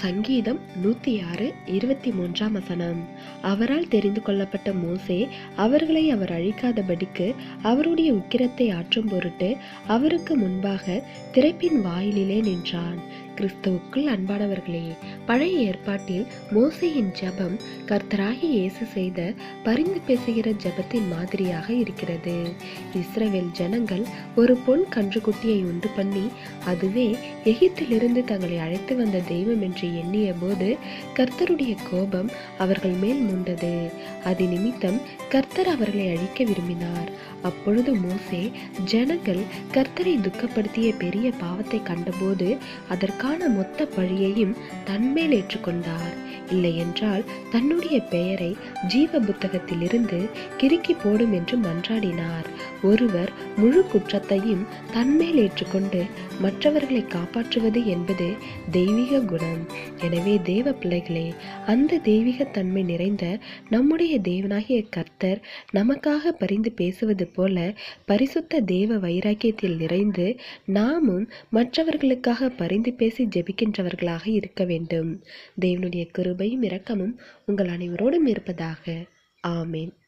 சங்கீதம் நூத்தி ஆறு இருபத்தி மூன்றாம் வசனம். அவரால் தெரிந்து கொள்ளப்பட்ட மோசே அவர்களை அவர் அழிக்காதபடிக்கு அவருடைய உக்கிரத்தை ஆற்றும் பொருட்டு அவருக்கு முன்பாக திரைப்பின் வாயிலிலே நின்றான். கிறிஸ்துவுக்குள் அன்பானவர்களே பழைய ஏற்பாட்டில் மோசையின் ஜபம் கர்த்தராகி இயேசு செய்த பரிந்து பேசுகிற ஜபத்தின் மாதிரியாக இருக்கிறது. இஸ்ரவேல் ஜனங்கள் ஒரு பொன் கன்றுக்குட்டியை உண்டு பண்ணி அதுவே எகிப்திலிருந்து தங்களை அழைத்து வந்த தெய்வம் என்று எண்ணிய போது கர்த்தருடைய கோபம் அவர்கள் மேல் மூண்டது. அது நிமித்தம் கர்த்தர் அவர்களை அழிக்க விரும்பினார். அப்பொழுது மோசே ஜனங்கள் கர்த்தரை துக்கப்படுத்திய பெரிய பாவத்தை கண்டபோது அதற்காக அதற்கான மொத்த பழியையும் தன்மேல் ஏற்றுக்கொண்டார். இல்லை என்றால் தன்னுடைய பெயரை ஜீவ புத்தகத்திலிருந்து கிறுக்கி போடும் என்று மன்றாடினார். ஒருவர் முழு குற்றத்தையும் தன்மேல் ஏற்றுக்கொண்டு மற்றவர்களை காப்பாற்றுவது என்பது தெய்வீக குணம். எனவே தேவ பிள்ளைகளே அந்த தெய்வீக தன்மை நிறைந்த நம்முடைய தேவனாகிய கர்த்தர் நமக்காக பரிந்து பேசுவது போல பரிசுத்த தேவ வைராக்கியத்தில் நிறைந்து நாமும் மற்றவர்களுக்காக பரிந்து பேசி ஜெபிக்கின்றவர்களாக இருக்க வேண்டும். தேவனுடைய கிருபையும் இரக்கமும் உங்கள் அனைவரோடும் இருப்பதாக. ஆமேன்.